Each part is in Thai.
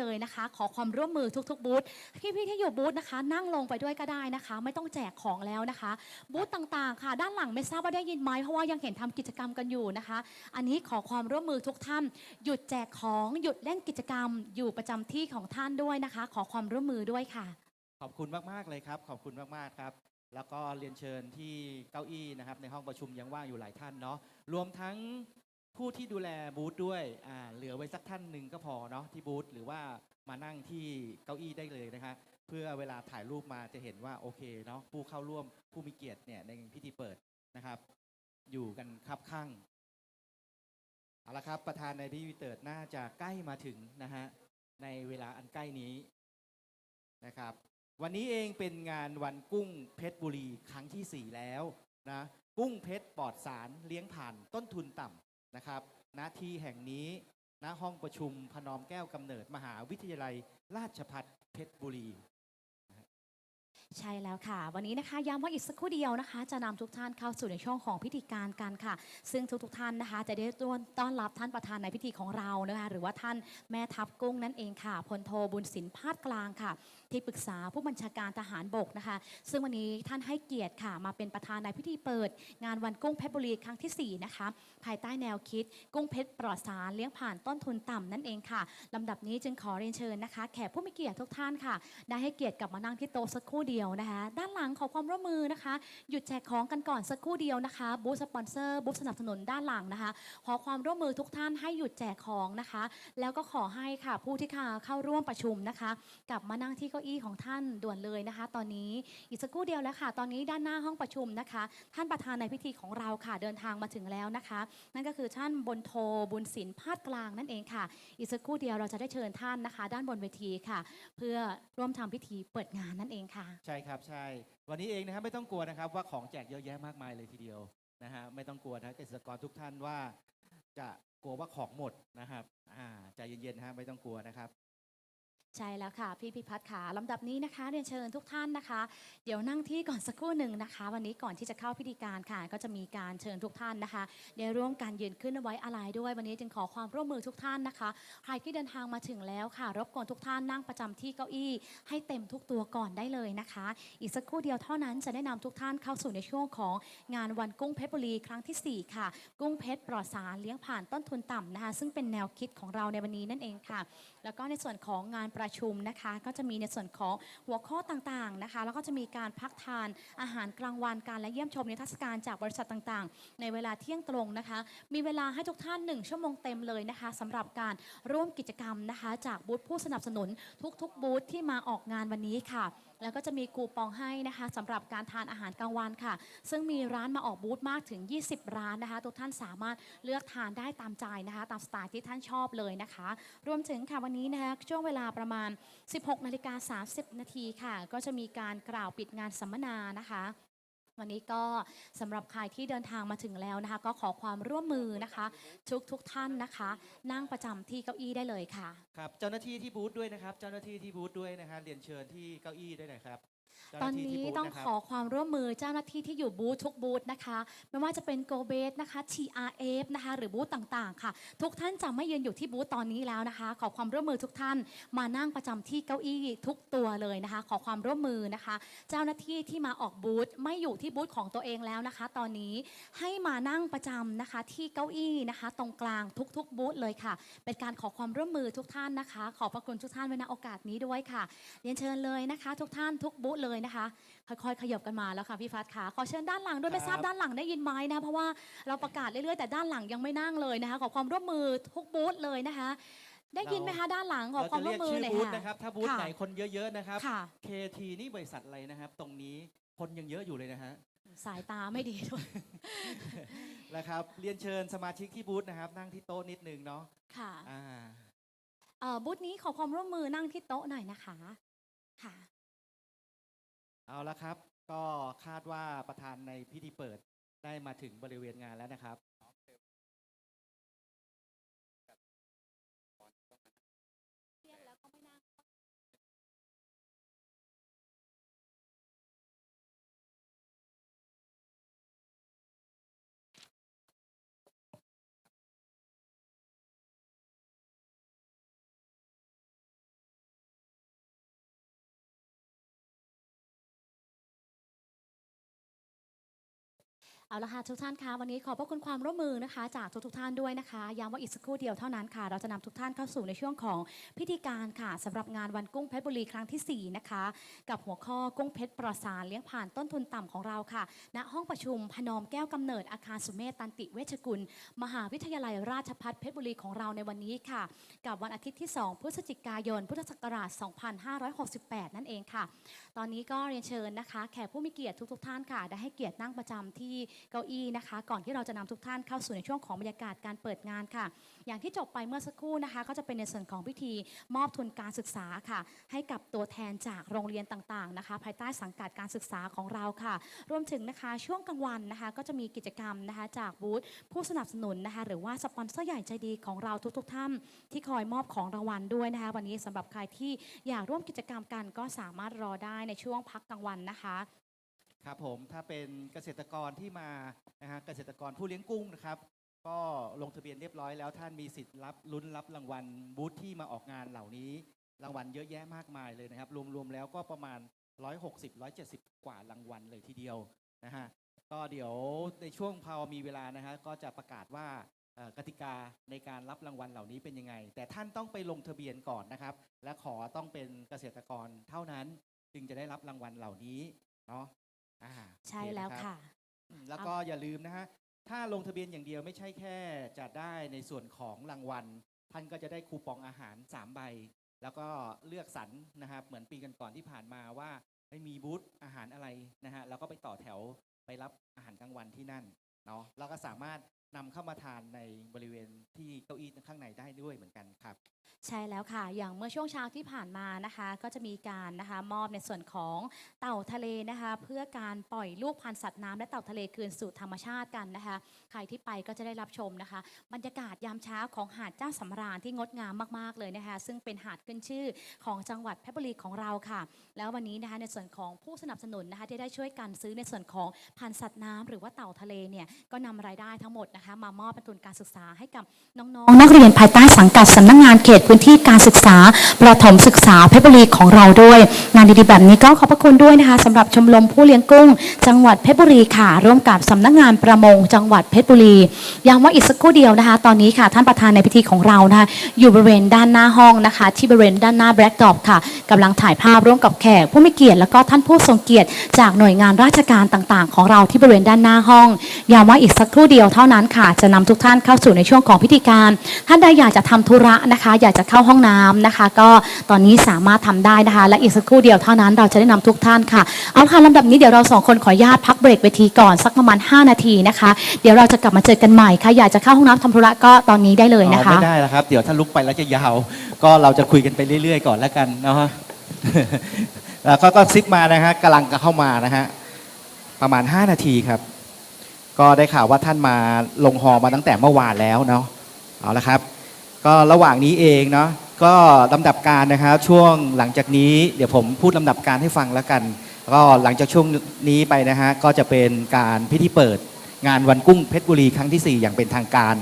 เลยนะคะ ขอความร่วมมือทุกๆ บูธพี่ๆที่อยู่บูธนะคะ นั่งลงไปด้วยก็ได้นะคะ ไม่ต้องแจกของแล้วนะคะ บูธต่างๆ ค่ะ ด้านหลังไม่ทราบว่าได้ยินไหมเพราะว่ายังเห็นทำกิจกรรมกันอยู่นะคะ อันนี้ขอความร่วมมือทุกท่านหยุดแจกของหยุดเล่นกิจกรรม อยู่ประจำที่ของท่านด้วยนะคะ ขอความร่วมมือด้วยค่ะ ขอบคุณมาก ๆ เลยครับ ขอบคุณมาก ๆ ครับ แล้วก็เรียนเชิญที่เก้าอี้นะครับ ในห้องประชุมยังว่างอยู่หลายท่านเนาะรวมทั้ง ผู้ที่ดูแลบูธด้วยอ่าเหลือไว้สักท่านหนึ่งก็พอเนาะที่บูธหรือว่ามานั่งที่เก้าอี้ได้เลยนะคะเพื่อเวลาถ่ายรูปมาจะเห็นว่าโอเคเนาะผู้เข้าร่วมผู้มีเกียรติเนี่ยในพิธีเปิดนะครับ อยู่กันครับข้างเอาละครับ ประธานในพิธีเปิดน่าจะใกล้มาถึงนะฮะในเวลาอันใกล้นี้นะครับ วันนี้เองเป็นงานวันกุ้งเพชรบุรีครั้งที่ 4 แล้วนะกุ้งเพชรปลอดสารเลี้ยงผ่านต้นทุนต่ำ นะครับ ณ ที่แห่งนี้ ณ ห้องประชุมพนอมแก้วกำเนิดมหาวิทยาลัย ราชภัฏเพชรบุรี ใช่แล้วค่ะ วันนี้นะคะย้ำว่าอีกสักครู่เดียวนะคะ จะนำทุกท่านเข้าสู่ในช่วงของพิธีการกันค่ะ ซึ่งทุกๆท่านนะคะ จะได้ต้อนรับท่านประธานในพิธีของเรานะคะหรือว่าท่านแม่ทัพกุ้งนั่นเองค่ะพลโทบุญสินพาดกลางค่ะ ที่ปรึกษาผู้บัญชาการทหารบกนะคะ ซึ่งวันนี้ท่านให้เกียรติค่ะ มาเป็นประธานในพิธีเปิด งานวันกุ้งเพชรบุรีครั้งที่4นะคะภายใต้แนวคิด กุ้งเพชรปลอดสารเลี้ยงผ่านต้นทุนต่ำนั่นเองค่ะลำดับนี้จึงขอเรียนเชิญนะคะ แขกผู้มีเกียรติทุกท่านค่ะ ได้ให้เกียรติกลับมานั่งที่โต๊ะสักครู่เดียวนะคะ ด้านหลังขอความร่วมมือนะคะ หยุดแจกของกันก่อนสักครู่เดียวนะคะ บูธสปอนเซอร์บูธสนับสนุนด้านหลังนะคะ ขอความร่วมมือทุกท่านให้หยุดแจกของนะคะ แล้วก็ขอให้ค่ะผู้ที่เข้าร่วมประชุมนะคะ กลับมานั่งที่เก้าอี้ของท่านด่วนเลยนะคะ ตอนนี้อีกสักครู่เดียวแล้วค่ะ ตอนนี้ด้านหน้าห้องประชุมนะคะ ท่านประธานในพิธีของเราค่ะเดินทางมาถึงแล้วนะคะ นั่นก็คือท่านบนโทบุญศิลป์พาดกลางนั่นเองค่ะ อีกสักครู่เดียวเราจะได้เชิญท่านนะคะ ด้านบนเวทีค่ะ เพื่อร่วมทำพิธีเปิดงานนั่นเองค่ะใช่ครับใช่ วันนี้เองนะครับไม่ต้องกลัวนะครับว่าของแจกเยอะแยะมากมายเลยทีเดียวนะฮะไม่ต้องกลัวนะเกษตรกรทุกท่านว่าจะกลัวว่าของหมดนะครับอ่าใจเย็นๆนะฮะไม่ต้องกลัวนะครับ ใช่แล้วค่ะ พี่พิพัฒน์ค่ะลำดับนี้นะคะเรียนเชิญทุกท่านนะคะ เดี๋ยวนั่งที่ก่อนสักครู่หนึ่งนะคะ วันนี้ก่อนที่จะเข้าพิธีการค่ะ ก็จะมีการเชิญทุกท่านนะคะได้ร่วมกันยืนขึ้นไว้อะไรด้วย วันนี้จึงขอความร่วมมือทุกท่านนะคะใครที่เดินทางมาถึงแล้วค่ะ รบกวนทุกท่านนั่งประจำที่เก้าอี้ ให้เต็มทุกตัวก่อนได้เลยนะคะ อีกสักครู่เดียวเท่านั้นจะได้นำทุกท่านเข้าสู่ในช่วงของงานวันกุ้งเพชรบุรีครั้งทีสี่ 4 ค่ะ กุ้งเพชรปลอดสารเลี้ยงผ่านต้นทุนต่ำนะคะ ซึ่งเป็นแนวคิดของเราในวันนี้นั่นเองค่ะ แล้วก็ในส่วนของงานประชุมนะคะ ก็จะมีในส่วนของหัวข้อต่างๆนะคะ แล้วก็จะมีการพักทานอาหารกลางวันการและเยี่ยมชมนิทรรศการจากบริษัทต่างๆ ในเวลาเที่ยงตรงนะคะ มีเวลาให้ทุกท่าน 1 ชั่วโมงเต็มเลยนะคะสำหรับการร่วมกิจกรรมนะคะ จากบูธผู้สนับสนุนทุกๆบูธที่มาออกงานวันนี้ค่ะ แล้วก็จะมีคูปองให้นะคะสำหรับการทานอาหารกลางวันค่ะ ซึ่งมีร้านมาออกบูธมากถึง 20 ร้านนะคะ ทุกท่านสามารถเลือกทานได้ตามใจนะคะ ตามสไตล์ที่ท่านชอบเลยนะคะ รวมถึงค่ะวันนี้นะคะช่วงเวลาประมาณ 16นาฬิกา30นาทีค่ะ ก็จะมีการกล่าวปิดงานสัมมนานะคะ วันนี้ก็สำหรับใครที่เดินทางมาถึงแล้วนะคะ ก็ขอความร่วมมือนะคะ ทุกทุกท่านนะคะ นั่งประจำที่เก้าอี้ได้เลยค่ะครับเจ้าหน้าที่ที่บูธด้วยนะครับ เจ้าหน้าที่ที่บูธด้วยนะฮะเรียนเชิญที่เก้าอี้ได้หน่อยครับ ตอนน้าที่นี้ที่บูธต้องนะครับขอความร่วมมือเจ้าหน้าที่ที่อยู่บูธทุกบูธนะคะ ไม่ว่าจะเป็น Go b a s นะคะ TRF นะคะ หรือบูธต่างๆ ค่ะ ทุกท่านจะไม่ยืนอยู่ที่บูธตอนนี้แล้วนะคะ ขอความร่วมมือทุกท่านมานั่งประจำที่เก้าอี้ทุกตัวเลยนะคะ ขอความร่วมมือนะคะ เจ้าหน้าที่ที่มาออกบูธไม่อยู่ที่บูธของตัวเองแล้วนะคะ ตอนนี้ให้มานั่งประจำนะคะที่เก้าอี้นะคะ ตรงกลางทุกๆบูธเลยค่ะ เป็นการขอความร่วมมือทุกท่านนะคะ ขอบพระคุณทุกท่านไว้ณโอกาสนี้ด้วยค่ะเรียนเชิญเลยนะคะ ทุกท่านทุกบูธเลยนะคะ ค่อยๆขยับกันมาแล้วค่ะพี่ฟัดค่ะขอเชิญด้านหลังด้วยไม่ทราบครับด้านหลังได้ยินไหมนะเพราะว่าเราประกาศเรื่อยๆแต่ด้านหลังยังไม่นั่งเลยนะคะขอความร่วมมือทุกบูธเลยนะคะ ได้ยินไหมคะด้านหลังขอเราความจะร่เรีวยมกมือชื่อหน่อยบูธค่ะนะครับถ้าบูธค่ะไหนคนเยอะๆนะครับค่ะ KT นี่บริษัทอะไรนะครับ ตรงนี้คนยังเยอะอยู่เลยนะฮะสายตาไม่ดีด้วยนะครับเรียนเชิญสมาชิกที่บูธนะครับ นั่งที่โต๊ะนิดนึงเนาะค่ะอ่าเอ่อบูธนี้ขอความร่วมมือนั่งที่โต๊ะหน่อยนะคะ ค่ะ เอาละครับ ก็คาดว่าประธานในพิธีเปิดได้มาถึงบริเวณงานแล้วนะครับ เอาละค่ะทุกท่านคะวันนี้ขอบพระคุณความร่วมมือนะคะ จากทุกๆท่านด้วยนะคะย้ำว่าอีกสักครู่เดียวเท่านั้นค่ะ เราจะนำทุกท่านเข้าสู่ในช่วงของพิธีการค่ะสำหรับงานวันกุ้งเพชรบุรีครั้งทีสี่4 นะคะ กับหัวข้อกุ้งเพชรปลอดสารเลี้ยงผ่านต้นทุนต่ำของเราค่ะ ณห้องประชุมพนอมแก้วกำเนิดอาคารสุเมธตันติเวชกุล มหาวิทยาลัยราชภัฏเพชรบุรีของเราในวันนี้ค่ะ กับวันอาทิตย์ที่ 2 พฤศจิกายน พุทธศักราช 2568 นั่นเองค่ะ ตอนนี้ก็เรียนเชิญนะคะ แขกผู้มีเกียรติทุก ๆ ท่านค่ะ ได้ให้เกียรตินั่งประจำที่เก้าอี้นะคะ ก่อนที่เราจะนำทุกท่านเข้าสู่ในช่วงของบรรยากาศการเปิดงานค่ะ อย่างที่จบไปเมื่อสักครู่นะคะ ก็จะเป็นในส่วนของพิธีมอบทุนการศึกษาค่ะ ให้กับตัวแทนจากโรงเรียนต่างๆนะคะ ภายใต้สังกัดการศึกษาของเราค่ะ รวมถึงนะคะช่วงกลางวันนะคะ ก็จะมีกิจกรรมนะคะจากบูธผู้สนับสนุนนะคะ หรือว่าสปอนเซอร์ใหญ่ใจดีของเราทุกๆท่านที่คอยมอบของรางวัลด้วยนะคะ วันนี้สำหรับใครที่อยากร่วมกิจกรรมกันก็สามารถรอได้ในช่วงพักกลางวันนะคะ ครับผมถ้าเป็นเกษตรกรที่มานะฮะเกษตรกรผู้เลี้ยงกุ้งนะครับก็ลงทะเบียนเรียบร้อยแล้วท่านมีสิทธิ์รับลุ้นรับรางวัลบูธที่มาออกงานเหล่านี้ รางวัลเยอะแยะมากมายเลยนะครับ รวมๆแล้วก็ประมาณ 160 170 กว่ารางวัลเลยทีเดียวนะฮะก็เดี๋ยวในช่วงพอมีเวลานะฮะก็จะประกาศว่ากติกาในการรับรางวัลเหล่านี้เป็นยังไง แต่ท่านต้องไปลงทะเบียนก่อนนะครับ และขอต้องเป็นเกษตรกรเท่านั้นจึงจะได้รับรางวัลเหล่านี้เนาะ อ่าใช่โอเแล้วนรับค่ะอืมแล้วก็อย่าลืมนะฮะ ถ้าลงทะเบียนอย่างเดียวไม่ใช่แค่จะได้ในส่วนของรางวัล ท่านก็จะได้คูปองอาหาร 3 ใบ แล้วก็เลือกสรรนะครับ เหมือนปีกันก่อนๆที่ผ่านมาว่าไม่มีบูธอาหารอะไรนะฮะ แล้วก็ไปต่อแถวไปรับอาหารกลางวันที่นั่นเนาะ แล้วก็สามารถนำเข้ามาทานในบริเวณที่เก้าอี้ข้างในได้ด้วยเหมือนกันครับ ใช่แล้วค่ะ อย่างเมื่อช่วงเช้าที่ผ่านมานะคะ ก็จะมีการนะคะมอบในส่วนของเต่าทะเลนะคะ เพื่อการปล่อยลูกพันธุ์สัตว์น้ำและเต่าทะเลคืนสู่ธรรมชาติกันนะคะ ใครที่ไปก็จะได้รับชมนะคะ บรรยากาศยามเช้าของหาดเจ้าสำราญที่งดงามมากๆเลยนะคะ ซึ่งเป็นหาดขึ้นชื่อของจังหวัดเพชรบุรีของเราค่ะ แล้ววันนี้นะคะในส่วนของผู้สนับสนุนนะคะ ที่ได้ช่วยกันซื้อในส่วนของพันธุ์สัตว์น้ำหรือว่าเต่าทะเลเนี่ยก็นำรายได้ทั้งหมดนะคะ มามอบเป็นทุนการศึกษาให้กับน้องๆนักเรียนภายใต้สังกัดสำนักงานเขตพื้นที่การศึกษาประถมศึกษาเพชรบุรีของเราด้วย งานดีๆแบบนี้ก็ขอบพระคุณด้วยนะคะสำหรับชมรมผู้เลี้ยงกุ้ง จังหวัดเพชรบุรีค่ะ ร่วมกับสำนักงานประมงจังหวัดเพชรบุรีย้ำว่าอีกสักครู่เดียวนะคะ ตอนนี้ค่ะท่านประธานในพิธีของเรานะคะอยู่บริเวณด้านหน้าห้องนะคะ ที่บริเวณด้านหน้าแบล็กดอปค่ะกำลังถ่ายภาพร่วมกับแขกผู้มีเกียรติแล้วก็ท่านผู้ทรงเกียรติ จากหน่วยงานราชการต่างๆ ของเราที่บริเวณด้านหน้าห้องย้ำว่าอีกสักครู่เดียวเท่านั้นค่ะ จะนำทุกท่านเข้าสู่ในช่วงของพิธีการ ท่านใดอยากจะทำธุระนะคะ อยากจะเข้าห้องน้ำนะคะ ก็ตอนนี้สามารถทำได้นะคะ และอีกสักครู่เดียวเท่านั้นเราจะได้นำทุกท่านค่ะ เอาค่ะลำดับนี้เดี๋ยวเราสองคนขออนุญาตพักเบรกเวทีก่อนสักประมาณ 5 นาทีนะคะ เดี๋ยวเราจะกลับมาเจอกันใหม่ค่ะ อยากจะเข้าห้องน้ำทำธุระก็ตอนนี้ได้เลยนะคะ ไม่ได้แล้วครับ เดี๋ยวถ้าลุกไปแล้วจะยาว ก็เราจะคุยกันไปเรื่อย ๆ ก่อนแล้วกันเนาะแล้วก็ก็ซิปมานะฮะกำลังจะเข้ามานะฮะประมาณ 5 นาทีครับ ก็ได้ข่าวว่าท่านมาลงฮอมาตั้งแต่เมื่อวานแล้วเนาะเอาละครับ ก็ระหว่างนี้เองเนาะก็ลำดับการนะครับ ช่วงหลังจากนี้เดี๋ยวผมพูดลำดับการให้ฟังแล้วกัน ก็หลังจากช่วงนี้ไปนะฮะก็จะเป็นการพิธีเปิดงานวันกุ้งเพชรบุรีครั้งที่ 4 อย่างเป็นทางการ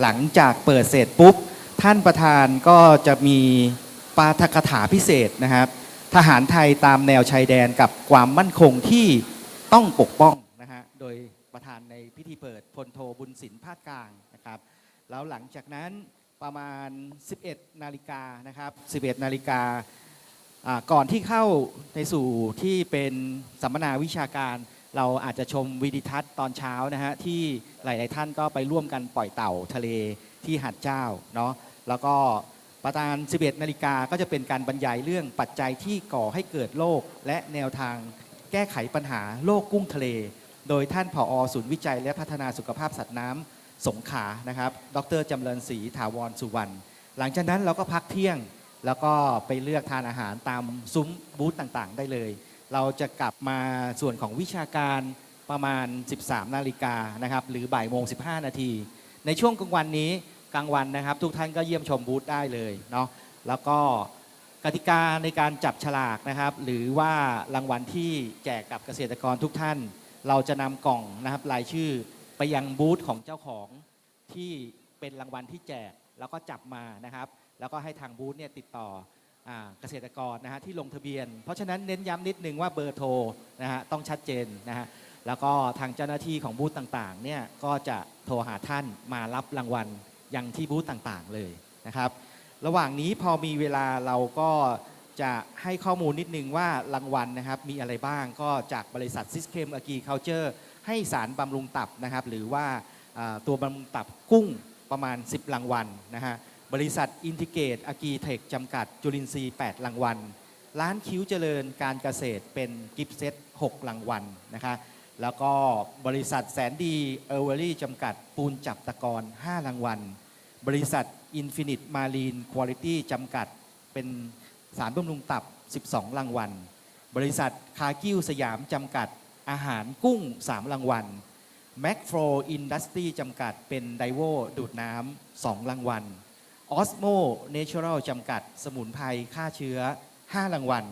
หลังจากเปิดเสร็จปุ๊บ ท่านประธานก็จะมีปาฐกถาพิเศษนะครับ ทหารไทยตามแนวชายแดนกับความมั่นคงที่ต้องปกป้องนะฮะโดยประธานในพิธีเปิดพลโทบุญสินภาคกลางนะครับ แล้วหลังจากนั้น ประมาณ 11 นาฬิกานะครับ 11 นาฬิกาก่อนที่เข้าในสู่ที่เป็นสัมมนาวิชาการ เราอาจจะชมวิดิทัศน์ตอนเช้านะฮะที่หลาย ๆ ท่านก็ไปร่วมกันปล่อยเต่าทะเลที่หาดเจ้าเนาะแล้วก็ประมาณ 11 นาฬิกาก็จะเป็นการบรรยายเรื่องปัจจัยที่ก่อให้เกิดโรคและแนวทางแก้ไขปัญหาโรคกุ้งทะเล โดยท่านผอศูนย์วิจัยและพัฒนาสุขภาพสัตว์น้ำ สงขานะครับ ดรจำเริญศรีถาวรสุวรรณหลังจากนั้นเราก็พักเที่ยงแล้วก็ไปเลือกทานอาหารตามซุ้มบูธต่างๆ ได้เลย เราจะกลับมาส่วนของวิชาการประมาณ 13 นาฬิกานะครับหรือบ่ายโมง 15 นาที ในช่วงกลางวันนี้กลางวันนะครับ ทุกท่านก็เยี่ยมชมบูธได้เลยเนาะแล้วก็กติกาในการจับฉลากนะครับ หรือว่ารางวัลที่แจกกับเกษตรกรทุกท่าน เราจะนำกล่องนะครับรายชื่อ ไปยังบูธของเจ้าของที่เป็นรางวัลที่แจกแล้วก็จับมานะครับ แล้วก็ให้ทางบูธเนี่ยติดต่ออเกษตรกรนะฮะที่ลงทะเบียน เพราะฉะนั้นเน้นย้ำนิดนึงว่าเบอร์โทรนะฮะต้องชัดเจนนะฮะแล้วก็ทางเจ้าหน้าที่ของบูธต่างๆเนี่ยก็จะโทรหาท่านมารับรางวัลยังที่บูธต่างๆเลยนะครับ ระหว่างนี้พอมีเวลาเราก็จะให้ข้อมูลนิดนึงว่ารางวัลนะครับมีอะไรบ้างก็จากบริษัท System Agriculture ให้สารบำรุงตับนะครับหรือว่าตัวบำรุงตับกุ้งประมาณ 10รางวัลนะฮะบริษัทอินทิเกตอากีเทคจำกัดจุลินทรีย์8รางวัล ร้านคิ้วเจริญการเกษตรเป็นกิฟเซต6รางวัลนะคะแล้วก็บริษัทแสนดีเอเวอรี่จำกัดปูนจับตะกอน5รางวัล บริษัท Infinite Marine Quality จำกัดเป็นสารบำรุงตับ 12 รางวัล บริษัทคากิ้วสยามจำกัด อาหารกุ้ง 3 รางวัล m a c f r o Industry จำกัดเป็นไดโวดูดน้ำ2รางวัล Osmo Natural จำกัดสมุนไพรฆ่าเชื้อ 5 รางวัล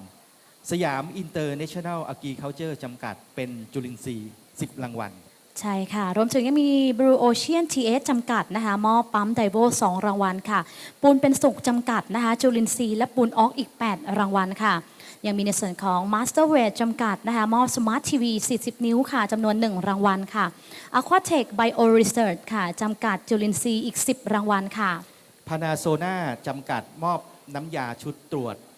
สยาม International Agriculture จอร์จำกัดเป็นจุลินทรีย์ 10 รางวัลใช่ค่ะ รวมถึงยังมี Blue Ocean TS จำกัดนะคะมอบปั๊มไดโว2รางวัลค่ะ ปูนเป็นสุขจำกัดนะคะ จุลินทรีย์และปูนออกอีก 8 รางวัลค่ะ ยังมีในส่วนของ Master w e t จำกัดนะคะมอบ Smart TV 40 นิ้วค่ะจำนวน 1 รางวัลค่ะ Aquatech Bio Research ค่ะจำกัดจุลินทรีย์อีก 10 รางวัลค่ะ พานาโซนาจำกัดมอบน้ำยาชุดตรวจ